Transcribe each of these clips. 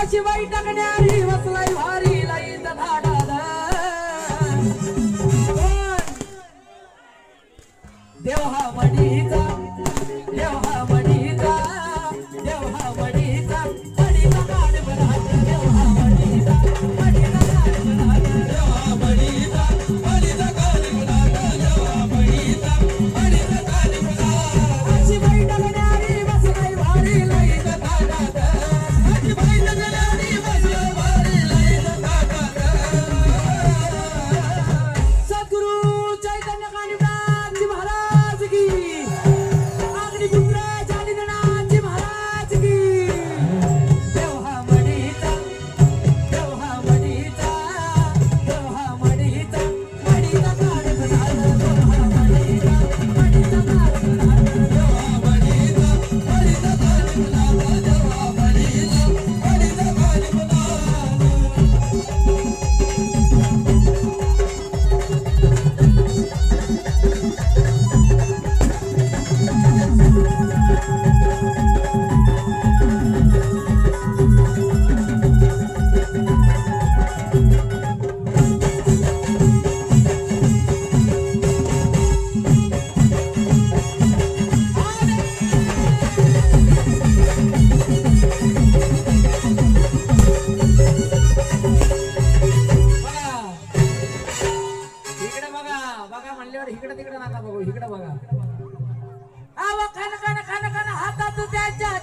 अशी बाई टाकण्यारी वसलाई भारी लाई धाडाला देव हा मडीचा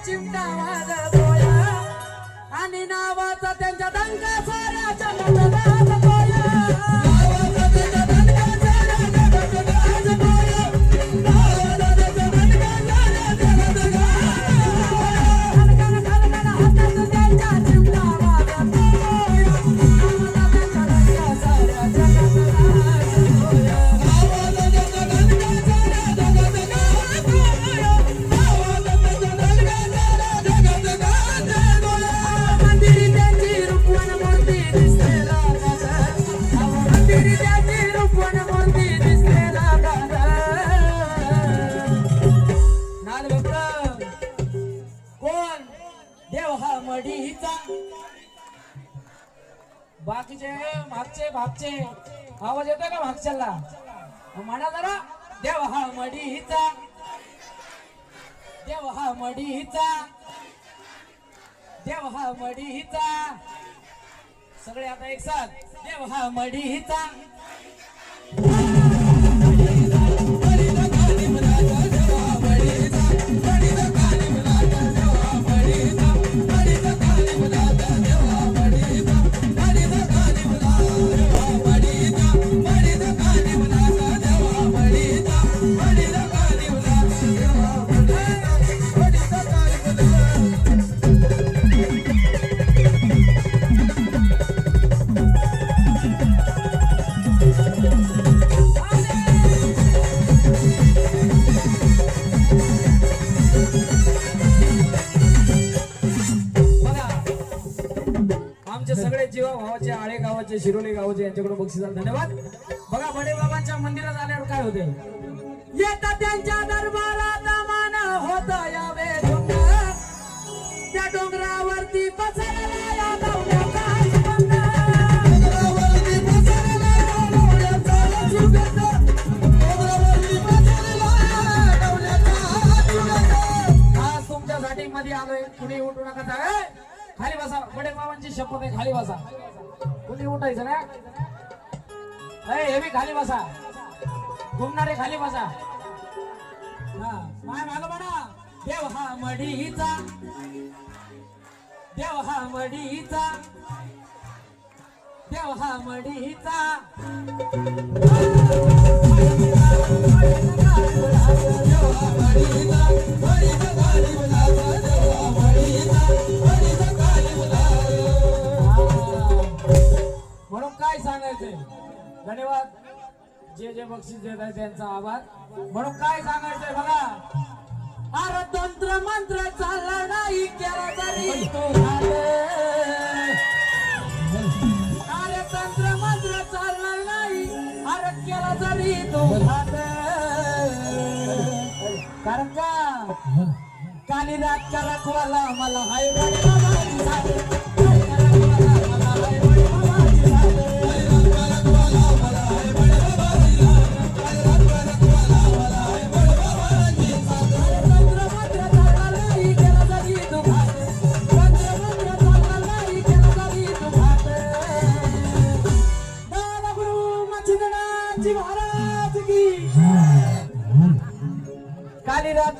त्यांच्या चिमटा बाकीचे मागचे भागचे. आवाज येतोय का मागच्याला? म्हणा जरा. देव हा मडीचा. देव हा मडीचा. देव हा मडीचा. सगळे आता एक साथ. देव हा मडीचा. सगळे जीवा भावाचे आळे गावाचे शिरोली गावाचे यांच्याकडून बक्षिसाल धन्यवाद. बघा बडे बाबांच्या मंदिरात आल्यावर काय होते येता त्यांच्या दरबारात मान होत यावे डोंगर. त्या डोंगरावरती पसरला या दौड्याचा आज तुमच्यासाठी मध्ये आलोय. कुणी उठू नका खाली बसा. बडे बाबांची शपथ आहे खाली बसा. कुणी उठायचं ना हे बी खाली बसा. घुमणारे खाली बसा. हा माय माग म्हणा देव हा मडीचा देव हा मडीचा देव हा मडीचा धन्यवाद. जे जे बक्षीस देत आहे त्यांचा आभार. म्हणून काय सांगायचंय बघा. अरे तंत्र मंत्र चालला नाही केला तरी. अरे तंत्र मंत्र चालणार नाही अरे केला तरी. तो. कारण का? काली रात का रखवाला मला हाय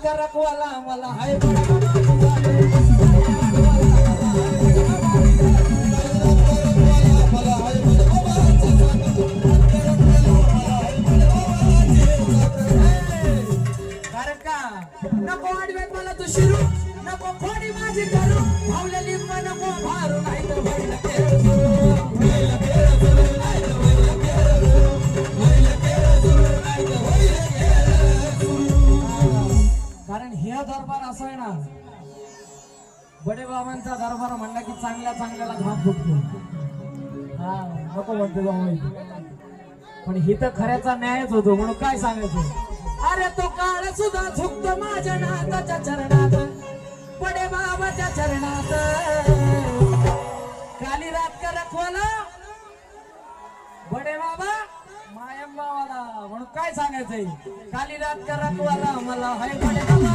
गाडी बाबाची मला हाय कारण का नको मला तू शिरू नको माझी करू. नको भारू नाही तर हे दरबार असा आहे ना बडे बाबांचा दरबार म्हणला की चांगल्या चांगल्याला घाम फुटतो. हा नको म्हणते बाबा पण हित खऱ्याचा न्यायच होतो म्हणून काय सांगायचं? अरे तो काळ सुद्धा झुकतो माझ्या नाथाच्या चरणात बडे बाबाच्या चरणात. काली रात का रखवाला बडे बाबा म्हणून काय सांगायचंय? काली रात करकवाला मला हाय बडे काली